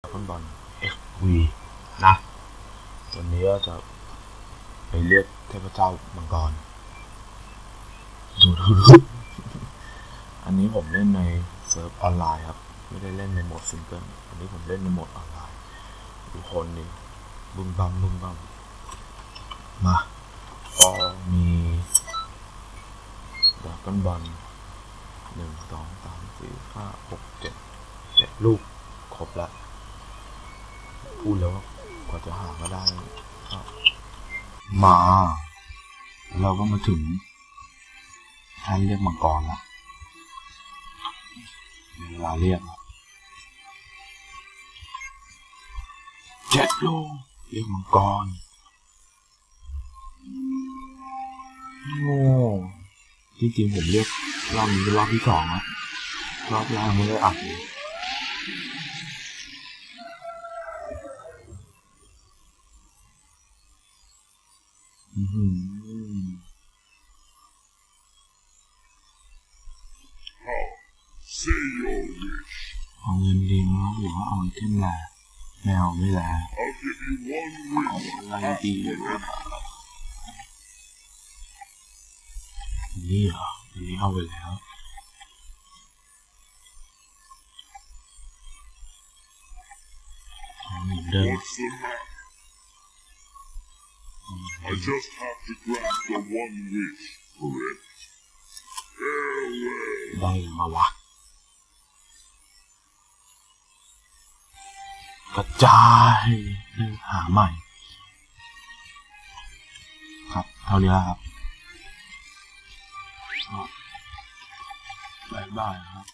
ฟุตบอล XV นะ วันนี้ก็จะไปเรียกเทพเจ้ามังกร ดูดูดูอันนี้ผมเล่นในเซิร์ฟออนไลน์ครับ ไม่ได้เล่นในโหมดซิงเกิล อันนี้ผมเล่นในโหมดออนไลน์ ดูคนดิบึ้มบัมบึ้มบัมมา ก็มีดราก้อนบอลหนึ่งสองสามสี่ห้าหกเจ็ดเจ็ดลูก ครบแล้ว พูดแล้วว่ากว่าจะหามาได้ก็มาแล้วเราก็มาถึงท่านเรียกมังกรละเวลาเรียกเจ็ดโลเรียกมังกรโง่ที่จริงผมเรียกรอบนี้เป็นรอบที่สองแล้วรอบแรกไม่ได้อัดเลย อื้อหือ Say your wish. เอาเงินดีมั้งหรือว่าเอา I just have to grant the one wish, correct? Farewell. ได้มาวะ กระจายหาใหม่ ครับ เท่านี้แล้วครับบายบายครับ